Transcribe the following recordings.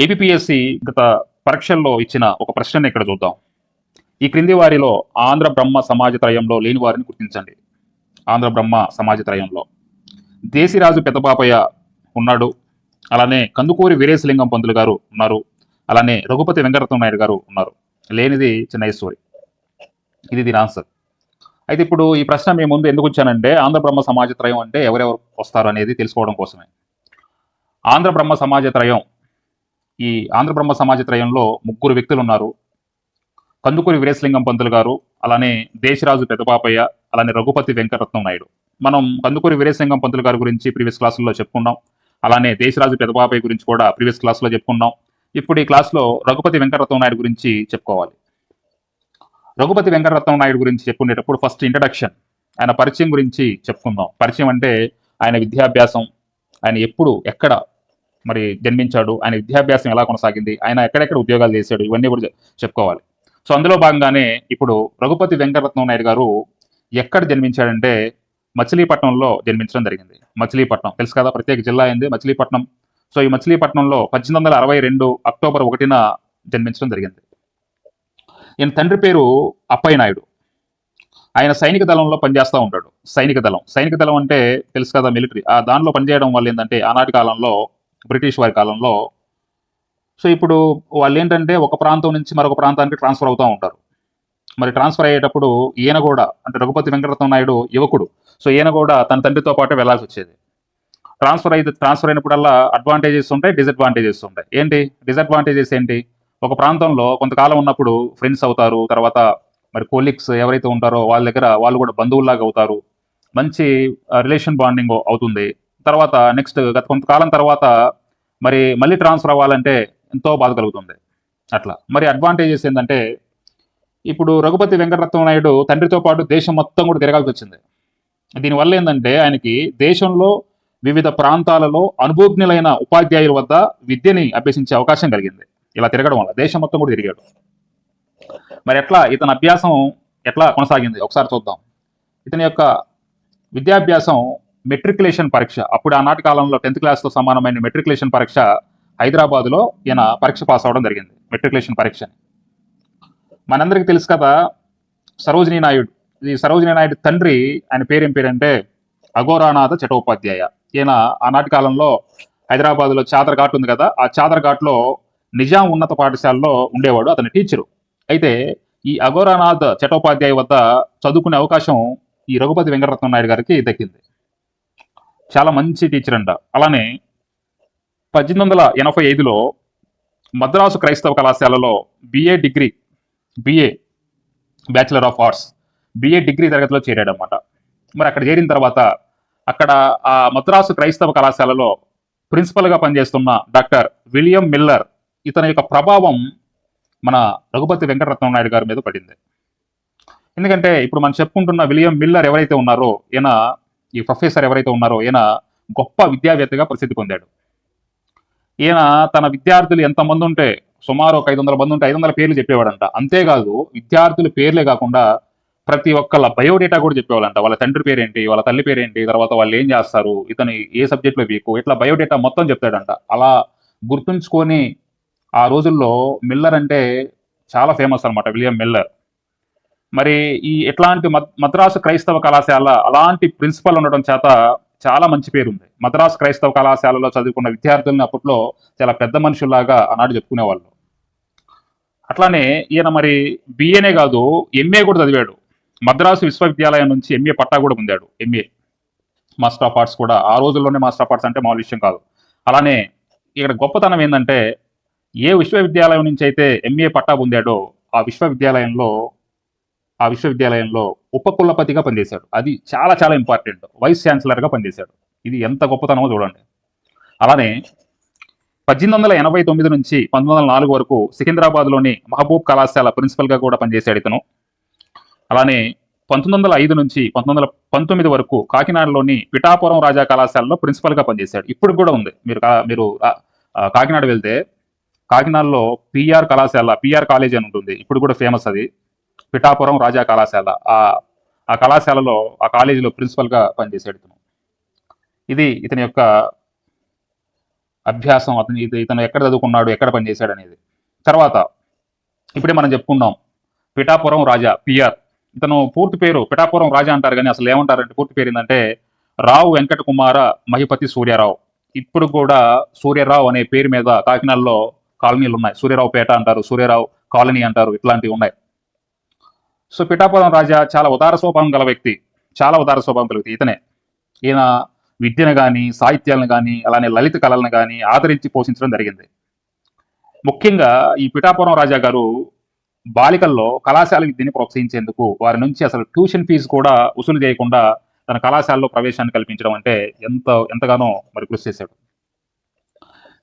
ABPSC గత పరీక్షల్లో ఇచ్చిన ఒక ప్రశ్నని ఇక్కడ చూద్దాం. ఈ క్రింది వారిలో ఆంధ్ర బ్రహ్మ సమాజ త్రయంలో లేని వారిని గుర్తించండి. ఆంధ్ర బ్రహ్మ సమాజ త్రయంలో. దేశిరాజు పెద్దపాపయ్య ఉన్నాడు. అలానే కందుకూరి వీరేశలింగం పంతులు గారు ఉన్నారు. అలానే రఘుపతి వెంకటరత్న నాయుడు గారు ఉన్నారు. లేనిది చిన్నయేశ్వరి ఇది దీని ఆన్సర్. అయితే ఇప్పుడు ఈ ప్రశ్న మీ ముందు ఎందుకు వచ్చానంటే ఆంధ్ర బ్రహ్మ సమాజ త్రయం అంటే ఎవరెవరు వస్తారు అనేది తెలుసుకోవడం కోసమే. ఆంధ్ర బ్రహ్మ సమాజ త్రయం ఈ ఆంధ్ర బ్రహ్మ సమాజ త్రయంలో ముగ్గురు వ్యక్తులు ఉన్నారు కందుకూరి వీరేశలింగం పంతులు గారు అలానే దేశరాజు పెద్దపాపయ్య అలానే రఘుపతి వెంకటరత్నం నాయుడు. మనం కందుకూరి వీరేశలింగం పంతులు గారి గురించి ప్రీవియస్ క్లాసుల్లో చెప్పుకున్నాం. అలానే దేశరాజు పెద్దపాపయ్య గురించి కూడా ప్రీవియస్ క్లాస్లో చెప్పుకున్నాం. ఇప్పుడు ఈ క్లాస్లో రఘుపతి వెంకటరత్నం నాయుడు గురించి చెప్పుకోవాలి. రఘుపతి వెంకటరత్నం నాయుడు గురించి చెప్పుకునేటప్పుడు ఫస్ట్ ఇంట్రడక్షన్ ఆయన పరిచయం గురించి చెప్పుకుందాం. పరిచయం అంటే ఆయన విద్యాభ్యాసం ఆయన ఎప్పుడు ఎక్కడ మరి జన్మించాడు. ఆయన విద్యాభ్యాసం ఎలా కొనసాగింది? ఆయన ఎక్కడెక్కడ ఉద్యోగాలు చేశాడు? ఇవన్నీ కూడా చెప్పుకోవాలి సో అందులో భాగంగానే ఇప్పుడు రఘుపతి వెంకటరత్నం నాయుడు గారు ఎక్కడ జన్మించాడంటే మచిలీపట్నంలో జన్మించడం జరిగింది. మచిలీపట్నం. తెలుసు కదా ప్రత్యేక జిల్లా అయింది మచిలీపట్నం. సో ఈ మచిలీపట్నంలో పద్దెనిమిది వందల అరవై రెండు అక్టోబర్ ఒకటిన జన్మించడం జరిగింది. ఈయన తండ్రి పేరు అప్పయ్య నాయుడు. ఆయన సైనిక దళంలో పనిచేస్తూ ఉంటాడు. సైనిక దళం. సైనిక దళం అంటే తెలుసు కదా మిలిటరీ. ఆ దానిలో పనిచేయడం వల్ల ఏంటంటే ఆనాటి కాలంలో బ్రిటిష్ వారి కాలంలో. సో ఇప్పుడు వాళ్ళు ఏంటంటే ఒక ప్రాంతం నుంచి మరొక ప్రాంతానికి ట్రాన్స్ఫర్ అవుతూ ఉంటారు. మరి ట్రాన్స్ఫర్ అయ్యేటప్పుడు ఈయన కూడా అంటే రఘుపతి వెంకటరత్న నాయుడు యువకుడు. సో ఈయన కూడా తన తండ్రితో పాటు వెళ్ళాల్సి వచ్చేది. ట్రాన్స్ఫర్ అయితే ట్రాన్స్ఫర్ అయినప్పుడల్లా అడ్వాంటేజెస్ ఉంటాయి డిసడ్వాంటేజెస్ ఉంటాయి. ఏంటి? డిసడ్వాంటేజెస్ ఏంటి? ఒక ప్రాంతంలో కొంతకాలం ఉన్నప్పుడు ఫ్రెండ్స్ అవుతారు తర్వాత మరి కోలీగ్స్ ఎవరైతే ఉంటారో వాళ్ళ దగ్గర వాళ్ళు కూడా బంధువుల్లాగా అవుతారు. మంచి రిలేషన్ బాండింగ్ అవుతుంది. తర్వాత నెక్స్ట్ గత కొంతకాలం తర్వాత మరి మళ్ళీ ట్రాన్స్ఫర్ అవ్వాలంటే ఎంతో బాధ కలుగుతుంది. అట్లా. మరి అడ్వాంటేజెస్ ఏంటంటే ఇప్పుడు రఘుపతి వెంకటరత్నం నాయుడు తండ్రితో పాటు దేశం మొత్తం కూడా తిరగాల్సి వచ్చింది. దీనివల్ల ఏంటంటే ఆయనకి దేశంలో వివిధ ప్రాంతాలలో అనుభవజ్ఞులైన ఉపాధ్యాయుల వద్ద విద్యని అభ్యసించే అవకాశం కలిగింది. ఇలా తిరగడం వల్ల దేశం మొత్తం కూడా తిరిగాడు. మరి ఎట్లా? ఇతని అభ్యాసం ఎట్లా కొనసాగింది? ఒకసారి చూద్దాం. ఇతని యొక్క విద్యాభ్యాసం మెట్రికులేషన్ పరీక్ష. అప్పుడు ఆనాటి కాలంలో టెన్త్ క్లాస్తో సమానమైన మెట్రికులేషన్ పరీక్ష హైదరాబాద్లో ఈయన పరీక్ష పాస్ అవ్వడం జరిగింది మెట్రికులేషన్ పరీక్ష మనందరికీ తెలుసు కదా సరోజినీ నాయుడు ఈ సరోజినీ నాయుడు తండ్రి ఆయన పేరేం పేరంటే అఘోరానాథ చటోపాధ్యాయ. ఈయన ఆనాటి కాలంలో హైదరాబాద్లో చాదర్ఘాట్ ఉంది కదా ఆ చాదర్ఘాట్లో నిజాం ఉన్నత పాఠశాలలో ఉండేవాడు అతని టీచరు అయితే ఈ అఘోరానాథ్ చటోపాధ్యాయ వద్ద చదువుకునే అవకాశం ఈ రఘుపతి వెంకటరత్న నాయుడు గారికి దక్కింది. చాలా మంచి టీచర్ అంట. అలానే పద్దెనిమిది వందల ఎనభై ఐదులో మద్రాసు క్రైస్తవ కళాశాలలో BA degree BA bachelor of arts BA degree తరగతిలో చేరాడనమాట మరి అక్కడ చేరిన తర్వాత అక్కడ ఆ మద్రాసు క్రైస్తవ కళాశాలలో ప్రిన్సిపల్గా పనిచేస్తున్న డాక్టర్ విలియం మిల్లర్ ఇతని యొక్క ప్రభావం మన రఘుపతి వెంకటరత్నం నాయుడు గారి మీద పడింది. ఎందుకంటే ఇప్పుడు మనం చెప్పుకుంటున్న విలియం మిల్లర్ ఎవరైతే ఉన్నారో ఈయన ఈ ప్రొఫెసర్ ఎవరైతే ఉన్నారో ఈయన గొప్ప విద్యావేత్తగా ప్రసిద్ధి పొందాడు. ఈయన తన విద్యార్థులు ఎంతమంది ఉంటే సుమారు ఒక ఐదు వందల మంది ఉంటే ఐదు వందల పేర్లు చెప్పేవాడంట. అంతేకాదు విద్యార్థుల పేర్లే కాకుండా ప్రతి ఒక్కళ్ళ బయోడేటా కూడా చెప్పేవాళ్ళంట. వాళ్ళ తండ్రి పేరేంటి వాళ్ళ తల్లి పేరేంటి తర్వాత వాళ్ళు ఏం చేస్తారు ఇతను ఏ సబ్జెక్ట్లో వీకు ఇట్లా బయోడేటా మొత్తం చెప్తాడంట. అలా గుర్తుంచుకొని ఆ రోజుల్లో మిల్లర్ అంటే చాలా ఫేమస్ అన్నమాట విలియం మిల్లర్. మరి ఈ ఎట్లాంటి మద్రాసు క్రైస్తవ కళాశాల అలాంటి ప్రిన్సిపల్ ఉండడం చేత చాలా మంచి పేరు ఉంది మద్రాసు క్రైస్తవ కళాశాలలో చదువుకున్న విద్యార్థులను అప్పట్లో చాలా పెద్ద మనుషుల్లాగా ఆనాడు చెప్పుకునేవాళ్ళు. అట్లానే ఈయన మరి బిఏనే కాదు ఎంఏ కూడా చదివాడు. మద్రాసు విశ్వవిద్యాలయం నుంచి ఎంఏ పట్టా కూడా పొందాడు ఎంఏ మాస్టర్ ఆఫ్ ఆర్ట్స్ కూడా. ఆ రోజుల్లోనే మాస్టర్ ఆఫ్ ఆర్ట్స్ అంటే మామూలు విషయం కాదు. అలానే ఇక్కడ గొప్పతనం ఏంటంటే ఏ విశ్వవిద్యాలయం నుంచి అయితే ఎంఏ పట్టా పొందాడో ఆ విశ్వవిద్యాలయంలో ఆ విశ్వవిద్యాలయంలో ఉపకులపతిగా పనిచేశాడు. అది చాలా చాలా ఇంపార్టెంట్ వైస్ ఛాన్సలర్గా పనిచేశాడు. ఇది ఎంత గొప్పతనమో చూడండి. అలానే పద్దెనిమిది వందల ఎనభై తొమ్మిది నుంచి పంతొమ్మిది వందల నాలుగు వరకు సికింద్రాబాద్లోని మహబూబ్ కళాశాల ప్రిన్సిపల్గా కూడా పనిచేశాడు ఇతను. అలానే పంతొమ్మిది వందల ఐదు నుంచి పంతొమ్మిది వందల పంతొమ్మిది వరకు కాకినాడలోని పిఠాపురం రాజా కళాశాలలో ప్రిన్సిపల్గా పనిచేశాడు. ఇప్పుడు కూడా ఉంది. మీరు మీరు కాకినాడ వెళ్తే కాకినాడలో పిఆర్ కళాశాల పిఆర్ కాలేజ్ అని ఉంటుంది. ఇప్పుడు కూడా ఫేమస్ అది. పిఠాపురం రాజా కళాశాల. ఆ ఆ కళాశాలలో ఆ కాలేజీలో ప్రిన్సిపల్గా పనిచేసాడు ఇతను. ఇది ఇతని యొక్క అభ్యాసం అతను ఇది- ఇతను ఎక్కడ చదువుకున్నాడు ఎక్కడ పనిచేశాడు అనేది. తర్వాత ఇప్పుడే మనం చెప్పుకున్నాం పిఠాపురం రాజా పిఆర్. ఇతను పూర్తి పేరు పిఠాపురం రాజా అంటారు కానీ అసలు ఏమంటారంటే పూర్తి పేరు ఏంటంటే రావు వెంకట కుమార మహిపతి సూర్యారావు. ఇప్పుడు కూడా సూర్యరావు అనే పేరు మీద కాకినాడలో కాలనీలు ఉన్నాయి. సూర్యరావు పేట అంటారు సూర్యరావు కాలనీ అంటారు ఇట్లాంటివి ఉన్నాయి. సో పిఠాపురం రాజా చాలా ఉదార స్వభావం గల వ్యక్తి. చాలా ఉదార స్వభావం గల వ్యక్తి. ఇతనే. ఈయన విద్యను కానీ సాహిత్యాలను కానీ అలానే లలిత కళలను కానీ ఆదరించి పోషించడం జరిగింది. ముఖ్యంగా ఈ పిఠాపురం రాజా గారు బాలికల్లో కళాశాల విద్యని ప్రోత్సహించేందుకు వారి నుంచి అసలు ట్యూషన్ ఫీజు కూడా వసూలు చేయకుండా తన కళాశాలలో ప్రవేశాన్ని కల్పించడం అంటే ఎంత ఎంతగానో మరి కృషి చేశాడు.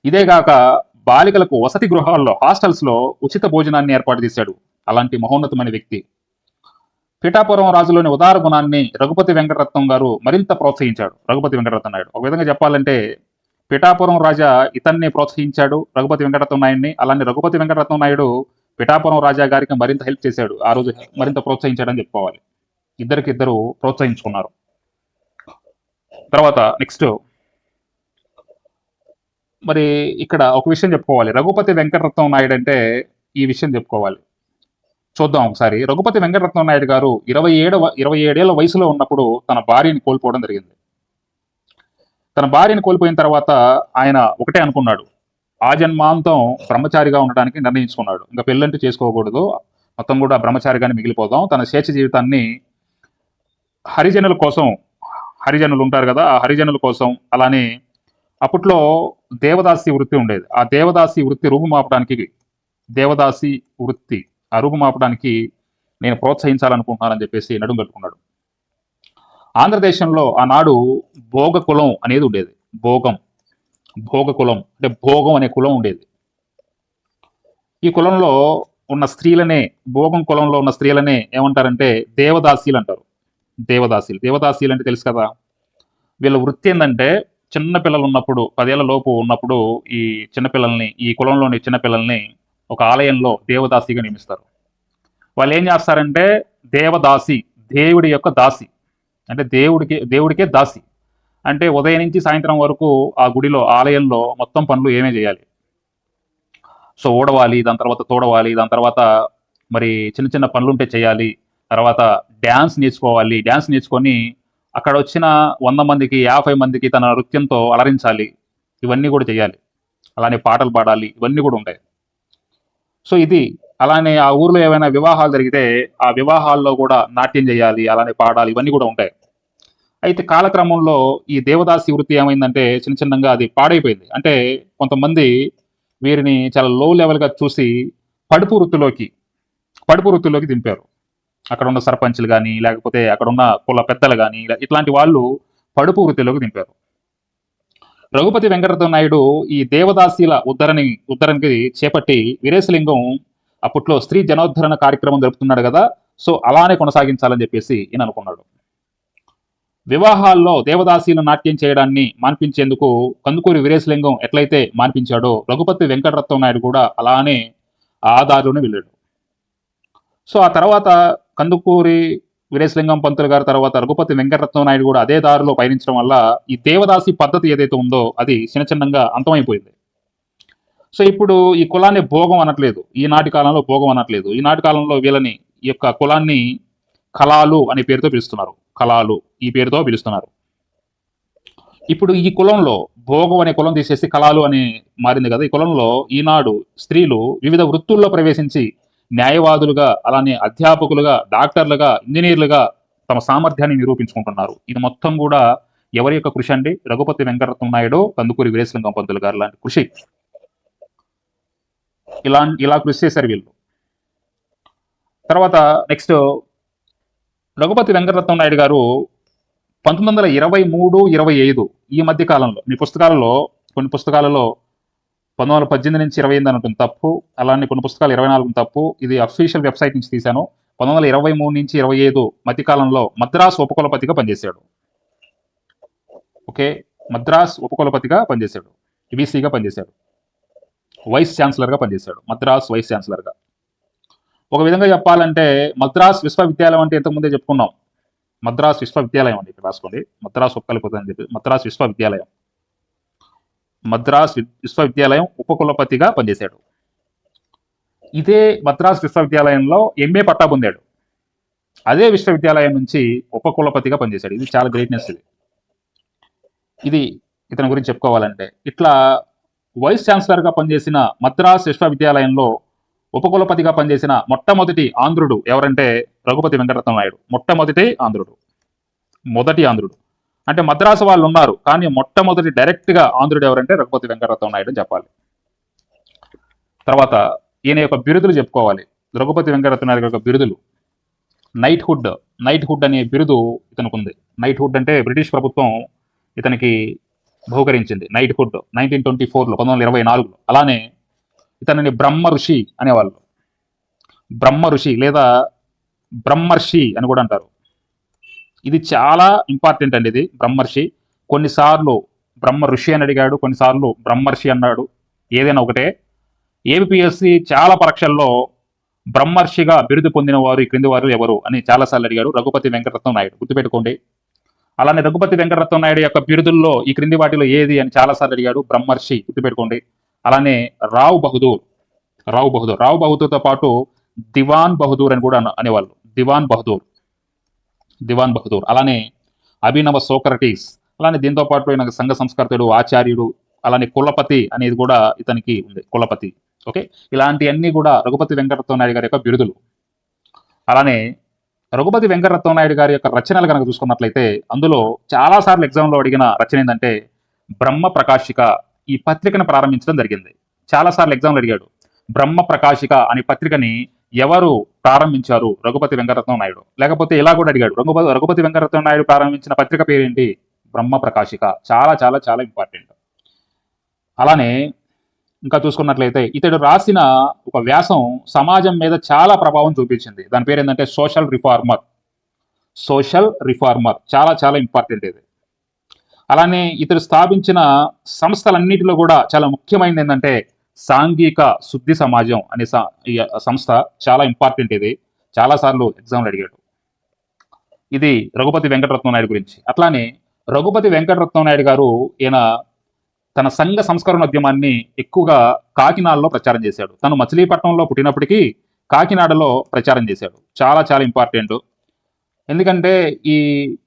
ఇదేగాక బాలికలకు వసతి గృహాల్లో హాస్టల్స్లో ఉచిత భోజనాన్ని ఏర్పాటు చేశాడు. అలాంటి మహోన్నతమైన వ్యక్తి. పిఠాపురం రాజులోని ఉదార గుణాన్ని రఘుపతి వెంకటరత్నం గారు మరింత ప్రోత్సహించాడు. రఘుపతి వెంకటరత్నం నాయుడు. ఒక విధంగా చెప్పాలంటే పిఠాపురం రాజా ఇతన్ని ప్రోత్సహించాడు రఘుపతి వెంకటరత్నం నాయుడిని. అలానే రఘుపతి వెంకటరత్నం నాయుడు పిఠాపురం రాజా గారికి మరింత హెల్ప్ చేశాడు. ఆ రోజు మరింత ప్రోత్సహించాడని చెప్పుకోవాలి. ఇద్దరికి ఇద్దరు ప్రోత్సహించుకున్నారు. తర్వాత నెక్స్ట్ మరి ఇక్కడ ఒక విషయం చెప్పుకోవాలి. రఘుపతి వెంకటరత్నం నాయుడు అంటే ఈ విషయం చెప్పుకోవాలి. చూద్దాం ఒకసారి. రఘుపతి వెంకటరత్నం నాయుడు గారు ఇరవై ఏడవ ఇరవై ఏడేళ్ళ వయసులో ఉన్నప్పుడు తన భార్యని కోల్పోవడం జరిగింది. తన భార్యని కోల్పోయిన తర్వాత ఆయన ఒకటే అనుకున్నాడు. ఆ జన్మాంతం బ్రహ్మచారిగా ఉండడానికి నిర్ణయించుకున్నాడు. ఇంకా పెళ్ళంటూ చేసుకోకూడదు. మొత్తం కూడా బ్రహ్మచారిగానే మిగిలిపోదాం. తన శేష జీవితాన్ని హరిజనుల కోసం హరిజనులు ఉంటారు కదా ఆ హరిజనుల కోసం అలానే అప్పట్లో దేవదాసి వృత్తి ఉండేది. ఆ దేవదాసి వృత్తి రూపుమాపడానికి దేవదాసి వృత్తి అరుగు మాపడానికి నేను ప్రోత్సహించాలనుకుంటున్నానని చెప్పేసి నడుం కట్టుకున్నాడు. ఆంధ్రదేశంలో ఆనాడు భోగ కులం అనేది ఉండేది. భోగం. భోగ కులం. అంటే భోగం అనే కులం ఉండేది. ఈ కులంలో ఉన్న స్త్రీలనే భోగం కులంలో ఉన్న స్త్రీలనే ఏమంటారంటే దేవదాసీలు అంటారు. దేవదాసీలు. దేవదాసీలు అంటే తెలుసు కదా? వీళ్ళ వృత్తి ఏంటంటే చిన్న పిల్లలు ఉన్నప్పుడు పదేళ్ళ లోపు ఉన్నప్పుడు ఈ చిన్నపిల్లల్ని ఈ కులంలోని చిన్నపిల్లల్ని ఒక ఆలయంలో దేవదాసిగా నియమిస్తారు. వాళ్ళు ఏం చేస్తారంటే దేవదాసి దేవుడి యొక్క దాసి. అంటే దేవుడికి దేవుడికే దాసి. అంటే ఉదయం నుంచి సాయంత్రం వరకు ఆ గుడిలో ఆలయంలో మొత్తం పనులు ఏమే చేయాలి? సో ఊడవాలి దాని తర్వాత తోడవాలి దాని తర్వాత మరి చిన్న చిన్న పనులు ఉంటే చేయాలి. తర్వాత డ్యాన్స్ నేర్చుకోవాలి. డ్యాన్స్ నేర్చుకొని అక్కడ వచ్చిన వంద మందికి యాభై మందికి తన నృత్యంతో అలరించాలి. ఇవన్నీ కూడా చేయాలి. అలానే పాటలు పాడాలి. ఇవన్నీ కూడా ఉంటాయి. సో ఇది అలానే ఆ ఊర్లో ఏమైనా వివాహాలు జరిగితే ఆ వివాహాల్లో కూడా నాట్యం చేయాలి అలానే పాడాలి ఇవన్నీ కూడా ఉంటాయి. అయితే కాలక్రమంలో ఈ దేవదాసి వృత్తి ఏమైందంటే చిన్న చిన్నగా అది పాడైపోయింది. అంటే కొంతమంది వీరిని చాలా లో లెవెల్గా చూసి పడుపు వృత్తిలోకి పడుపు వృత్తిలోకి దింపారు. అక్కడ ఉన్న సర్పంచ్లు కానీ లేకపోతే అక్కడ ఉన్న కుల పెద్దలు కానీ ఇట్లాంటి వాళ్ళు పడుపు వృత్తిలోకి దింపారు. రఘుపతి వెంకటరత్న నాయుడు ఈ దేవదాసీల ఉద్ధరణి ఉద్ధరణకి చేపట్టి వీరేశలింగం అప్పట్లో స్త్రీ జనోద్ధరణ కార్యక్రమం జరుపుతున్నాడు కదా సో అలానే కొనసాగించాలని చెప్పేసి ఈయన అనుకున్నాడు. వివాహాల్లో దేవదాసీలు నాట్యం చేయడాన్ని మాన్పించేందుకు కందుకూరి వీరేశలింగం ఎట్లయితే మాన్పించాడో రఘుపతి వెంకటరత్నం నాయుడు కూడా అలానే ఆ దారిలోనే వెళ్ళాడు. సో ఆ తర్వాత కందుకూరి వీరేశలింగం పంతులు గారి తర్వాత రఘుపతి వెంకటరత్నం నాయుడు కూడా అదే దారిలో పయనించడం వల్ల ఈ దేవదాసి పద్ధతి ఏదైతే ఉందో అది చిన్న చిన్నంగా అంతమైపోయింది. సో ఇప్పుడు ఈ కులాన్ని భోగం అనట్లేదు. ఈనాటి కాలంలో భోగం అనట్లేదు. ఈనాటి కాలంలో వీళ్ళని ఈ యొక్క కులాన్ని కళాలు అనే పేరుతో పిలుస్తున్నారు. కళాలు ఈ పేరుతో పిలుస్తున్నారు. ఇప్పుడు ఈ కులంలో భోగం అనే కులం తీసేసి కళాలు అని మారింది కదా. ఈ కులంలో ఈనాడు స్త్రీలు వివిధ వృత్తుల్లో ప్రవేశించి న్యాయవాదులుగా అలానే అధ్యాపకులుగా డాక్టర్లుగా ఇంజనీర్లుగా తమ సామర్థ్యాన్ని నిరూపించుకుంటున్నారు. ఇది మొత్తం కూడా ఎవరి యొక్క కృషి అండి? రఘుపతి వెంకటరత్నం నాయుడు కందుకూరి వీరేశలింగం పంతులు గారు లాంటి కృషి. ఇలా ఇలా కృషి చేశారు వీళ్ళు. తర్వాత నెక్స్ట్ రఘుపతి వెంకటరత్నం నాయుడు గారు పంతొమ్మిది వందల ఇరవై మూడు ఇరవై ఐదు ఈ మధ్య కాలంలో మీ పుస్తకాలలో కొన్ని పుస్తకాలలో పంతొమ్మిది వందల పద్దెనిమిది నుంచి ఇరవై ఎనిమిది అని ఉంటుంది తప్పు అలానే కొన్ని పుస్తకాలు ఇరవై నాలుగు తప్పు ఇది అఫీషియల్ వెబ్సైట్ నుంచి తీశాను. పంతొమ్మిది వందల ఇరవై మూడు నుంచి ఇరవై ఐదు మధ్యకాలంలో మద్రాస్ ఉపకులపతిగా పనిచేశాడు. ఓకే మద్రాస్ ఉపకులపతిగా పనిచేశాడు. విసిగా పనిచేశాడు. వైస్ ఛాన్సలర్గా పనిచేశాడు. మద్రాస్ వైస్ ఛాన్సలర్గా ఒక విధంగా చెప్పాలంటే మద్రాస్ విశ్వవిద్యాలయం అంటే ఇంతకుముందే చెప్పుకున్నాం. మద్రాస్ విశ్వవిద్యాలయం అండి ఇక్కడ రాసుకోండి. మద్రాస్ ఉపకల్పత అని చెప్పి మద్రాస్ విశ్వవిద్యాలయం. మద్రాస్ విశ్వవిద్యాలయం ఉపకులపతిగా పనిచేశాడు. ఇదే మద్రాస్ విశ్వవిద్యాలయంలో ఎంఏ పట్టా పొందాడు అదే విశ్వవిద్యాలయం నుంచి ఉపకులపతిగా పనిచేశాడు. ఇది చాలా గ్రేట్నెస్ ఇది. ఇది ఇతని గురించి చెప్పుకోవాలంటే ఇట్లా వైస్ ఛాన్సలర్గా పనిచేసిన మద్రాస్ విశ్వవిద్యాలయంలో ఉపకులపతిగా పనిచేసిన మొట్టమొదటి ఆంధ్రుడు ఎవరంటే రఘుపతి వెంకటరత్న నాయుడు మొట్టమొదటి ఆంధ్రుడు. మొదటి ఆంధ్రుడు. అంటే మద్రాసు వాళ్ళు ఉన్నారు కానీ మొట్టమొదటి డైరెక్ట్గా ఆంధ్రుడు ఎవరంటే రఘుపతి వెంకటరత్నం నాయుడు అని చెప్పాలి. తర్వాత ఈయన యొక్క బిరుదులు చెప్పుకోవాలి. రఘుపతి వెంకటరత్న నాయుడు యొక్క బిరుదులు. నైట్హుడ్ నైట్హుడ్ నైట్ హుడ్ అనే బిరుదు ఇతనికి ఉంది నైట్హుడ్ అంటే బ్రిటిష్ ప్రభుత్వం ఇతనికి బహుకరించింది. నైట్ హుడ్ నైన్టీన్ ట్వంటీ ఫోర్లో పంతొమ్మిది వందల ఇరవై నాలుగులో. అలానే ఇతనిని బ్రహ్మ ఋషి అనేవాళ్ళు. బ్రహ్మ ఋషి లేదా బ్రహ్మర్షి అని కూడా అంటారు. ఇది చాలా ఇంపార్టెంట్ అండి ఇది బ్రహ్మర్షి. కొన్నిసార్లు బ్రహ్మ ఋషి అని అడిగాడు కొన్నిసార్లు బ్రహ్మర్షి అన్నాడు. ఏదైనా ఒకటే. ఏబిపిఎస్సి చాలా పరీక్షల్లో బ్రహ్మర్షిగా బిరుదు పొందిన వారు ఈ క్రింది వారు ఎవరు అని చాలాసార్లు అడిగాడు రఘుపతి వెంకటరత్నం నాయుడు. గుర్తుపెట్టుకోండి. అలానే రఘుపతి వెంకటరత్నం నాయుడు యొక్క బిరుదుల్లో ఈ క్రింది వాటిలో ఏది అని చాలాసార్లు అడిగాడు బ్రహ్మర్షి. గుర్తుపెట్టుకోండి. అలానే రావు బహదూర్ రావు బహదూర్ రావు బహదూర్తో పాటు దివాన్ బహదూర్ అని కూడా అనేవాళ్ళు. దివాన్ బహదూర్. దివాన్ బహదూర్. అలానే అభినవ సోక్రటీస్ అలానే దీంతో పాటు ఈయన సంఘ సంస్కర్తుడు ఆచార్యుడు అలానే కులపతి అనేది కూడా ఇతనికి ఉంది కులపతి. ఓకే? ఇలాంటివన్నీ కూడా రఘుపతి వెంకటరత్న నాయుడు గారి యొక్క బిరుదులు. అలానే రఘుపతి వెంకటరత్న నాయుడు గారి యొక్క రచనలు కనుక చూసుకున్నట్లయితే అందులో చాలాసార్లు ఎగ్జామ్లో అడిగిన రచన ఏంటంటే బ్రహ్మ ప్రకాశిక ఈ పత్రికను ప్రారంభించడం జరిగింది. చాలాసార్లు ఎగ్జామ్లో అడిగాడు బ్రహ్మ ప్రకాశిక అనే పత్రికని ఎవరు ప్రారంభించారు? రఘుపతి వెంకటరత్నం నాయుడు. లేకపోతే ఇలా కూడా అడిగాడు రఘుపతి రఘుపతి వెంకటరత్నం నాయుడు ప్రారంభించిన పత్రిక పేరేంటి? బ్రహ్మ ప్రకాశిక. చాలా చాలా చాలా ఇంపార్టెంట్ అలానే ఇంకా చూసుకున్నట్లయితే ఇతడు రాసిన ఒక వ్యాసం సమాజం మీద చాలా ప్రభావం చూపించింది. దాని పేరు ఏంటంటే సోషల్ రిఫార్మర్. Social reformer. చాలా చాలా ఇంపార్టెంట్ ఇది. అలానే ఇతడు స్థాపించిన సంస్థలన్నిటిలో కూడా చాలా ముఖ్యమైనది ఏంటంటే సాంఘిక శుద్ధి సమాజం అనే ఈ సంస్థ చాలా ఇంపార్టెంట్ ఇది. చాలాసార్లు ఎగ్జామ్లు అడిగాడు. ఇది రఘుపతి వెంకటరత్న నాయుడు గురించి. అట్లానే రఘుపతి వెంకటరత్న నాయుడు గారు ఈయన తన సంఘ సంస్కరణ ఉద్యమాన్ని ఎక్కువగా కాకినాడలో ప్రచారం చేశాడు. తను మచిలీపట్నంలో పుట్టినప్పటికీ కాకినాడలో ప్రచారం చేశాడు. చాలా చాలా ఇంపార్టెంట్ ఎందుకంటే ఈ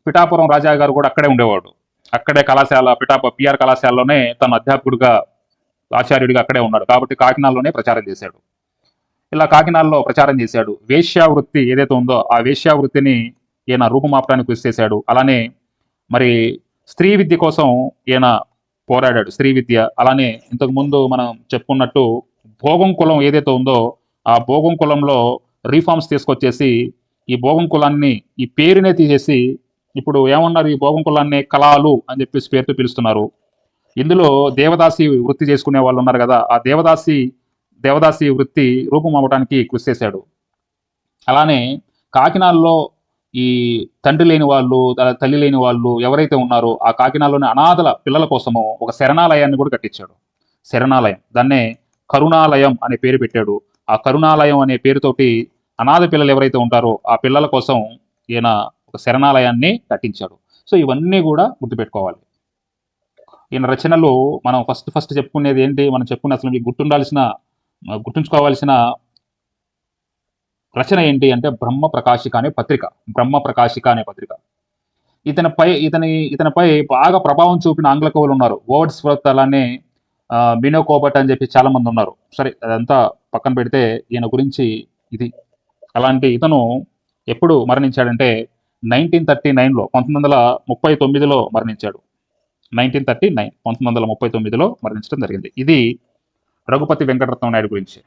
పిఠాపురం రాజా గారు కూడా అక్కడే ఉండేవాడు. అక్కడే కళాశాల పిఠాప పిఆర్ కళాశాలలోనే తను అధ్యాపకుడిగా ఆచార్యుడిగా అక్కడే ఉన్నాడు. కాబట్టి కాకినాడలోనే ప్రచారం చేశాడు. ఇలా కాకినాడలో ప్రచారం చేశాడు. వేశ్యావృత్తి ఏదైతే ఉందో ఆ వేశ్యావృత్తిని ఈయన రూపుమాపడానికి కృషి చేశాడు. అలానే మరి స్త్రీ విద్య కోసం ఈయన పోరాడాడు. స్త్రీ విద్య. అలానే ఇంతకుముందు మనం చెప్పుకున్నట్టు భోగం కులం ఏదైతే ఉందో ఆ భోగం కులంలో రీఫార్మ్స్ తీసుకొచ్చేసి ఈ భోగం కులాన్ని ఈ పేరునే తీసేసి ఇప్పుడు ఏమన్నారు? ఈ భోగం కులాన్ని కళాలు అని చెప్పేసి పేరుతో పిలుస్తున్నారు. ఇందులో దేవదాసి వృత్తి చేసుకునే వాళ్ళు ఉన్నారు కదా ఆ దేవదాసి దేవదాసి వృత్తి రూపం అవ్వడానికి కృషి చేశాడు. అలానే కాకినాడలో ఈ తండ్రి లేని వాళ్ళు తల్లి లేని వాళ్ళు ఎవరైతే ఉన్నారో ఆ కాకినాడలోని అనాథల పిల్లల కోసము ఒక శరణాలయాన్ని కూడా కట్టించాడు. శరణాలయం. దాన్నే కరుణాలయం అనే పేరు పెట్టాడు. ఆ కరుణాలయం అనే పేరుతోటి అనాథ పిల్లలు ఎవరైతే ఉంటారో ఆ పిల్లల కోసం ఈయన ఒక శరణాలయాన్ని కట్టించాడు. సో ఇవన్నీ కూడా గుర్తుపెట్టుకోవాలి. ఈయన రచనలు మనం ఫస్ట్ ఫస్ట్ చెప్పుకునేది ఏంటి? మనం చెప్పుకునే అసలు మీకు గుర్తుండాల్సిన గుర్తుంచుకోవాల్సిన రచన ఏంటి అంటే బ్రహ్మ ప్రకాశిక అనే పత్రిక. బ్రహ్మ ప్రకాశిక అనే పత్రిక. ఇతనిపై ఇతని ఇతనిపై బాగా ప్రభావం చూపిన ఆంగ్ల కవులు ఉన్నారు. వర్డ్స్ వర్త్ అలానే బినో కోబట్ అని చెప్పి చాలా మంది ఉన్నారు. సరే అదంతా పక్కన పెడితే ఈయన గురించి ఇది. అలాంటి ఇతను ఎప్పుడు మరణించాడంటే నైన్టీన్ థర్టీ నైన్లో పంతొమ్మిది వందల ముప్పై తొమ్మిదిలో మరణించాడు. నైన్టీన్ థర్టీ నైన్ పంతొమ్మిది వందల ముప్పై తొమ్మిదిలో మరణించడం జరిగింది. ఇది రఘుపతి వెంకటరత్నం నాయుడు గురించి.